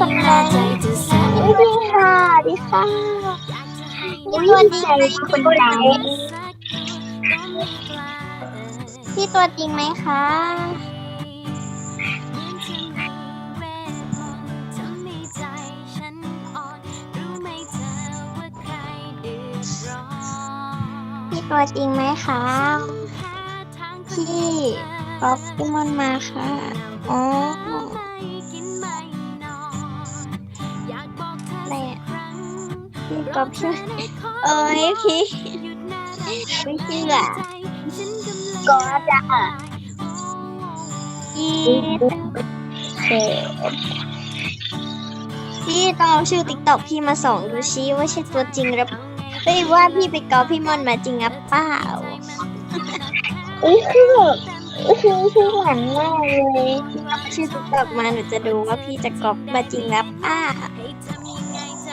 ดีค่ะดีค่ะพี่ตัวจริงไหมคนดังพี่ตัวจริงไหมคะพี่ตัวจริงไหมคะพี่ป๊อปปี้มอนมาค่ะอ๋อ พี่ป๊อปช่วยเอ้ยพี่ไม่เชื่อก็จะพี่เสพี่ต้องเอาชื่อติ๊กต็อกพี่มาส่องดูชี้ว่าใช่ตัวจริงหรือเปล่าเฮ้ยว่าพี่ไปเกาพี่มอนมาจริงหรือเปล่าอุ้ยคือแบบอุ้ยคือคือหวานมากเลยเอาชื่อติ๊กต็อกมาหนูจะดูว่าพี่จะกอบมาจริงหรือเปล่า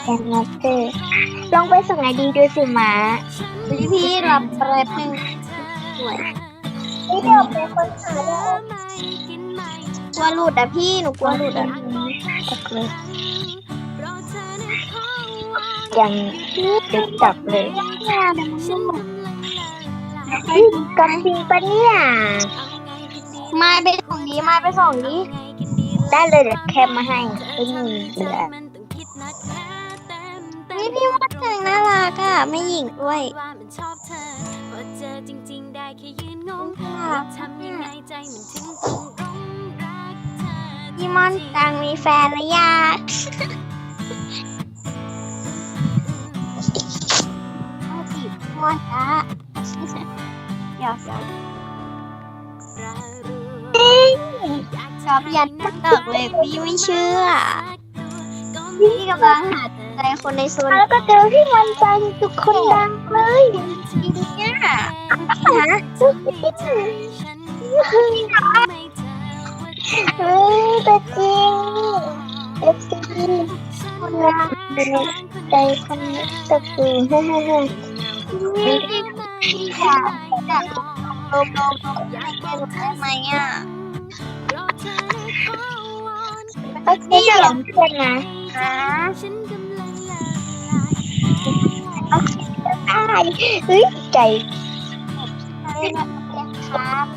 แอนนัทเตอร์ลองไปส่งไอดีดูสิหมาพี่พี่รับแป๊บนึงสวยนี่เดี๋ยวไปคนหาได้กลัวหลุดอะพี่หนูกลัวหลุดอะโอเคยังติดจับเลยเฮ้ยกันจริงปะเนี่ยไม้ไปส่องนี้ไม้ไปส่องนี้ได้เลยเดี๋ยวแคปมาให้ไม่มีเหลือนี่ พี่ว่าแต่งน่ารักอะไม่หญิงด้วยว่ามันชอบเธอพอเจอจริง ๆ ได้แค่ยืนงงค่ะว่าทำยังไงใจมันถึงต้องร้องรักเธอพี่มอนจังมีแฟนหรือยังเอาจีบพี่มอนจ้าเดี๋ยวเดี๋ยวรารู้ชอบยันติ๊กต็อกเลยพี่ไม่เชื่อพี่กำลังหา ใจคนในโซนแล้วก็เจอพี่มันจังทุกคนดังเลยจริงเนี่ยฮะเฮ้ยแต่จริงเอฟซีคนรักใจคนนี้ก็คือฮ่าฮ่าฮ่าพี่พี่ค่ะจากโลมโลมโลมให้แกรู้ได้ไหมอะโอเคเดี๋ยวเพื่อนนะฮะโอเค ได้เฮ้ยใจครับ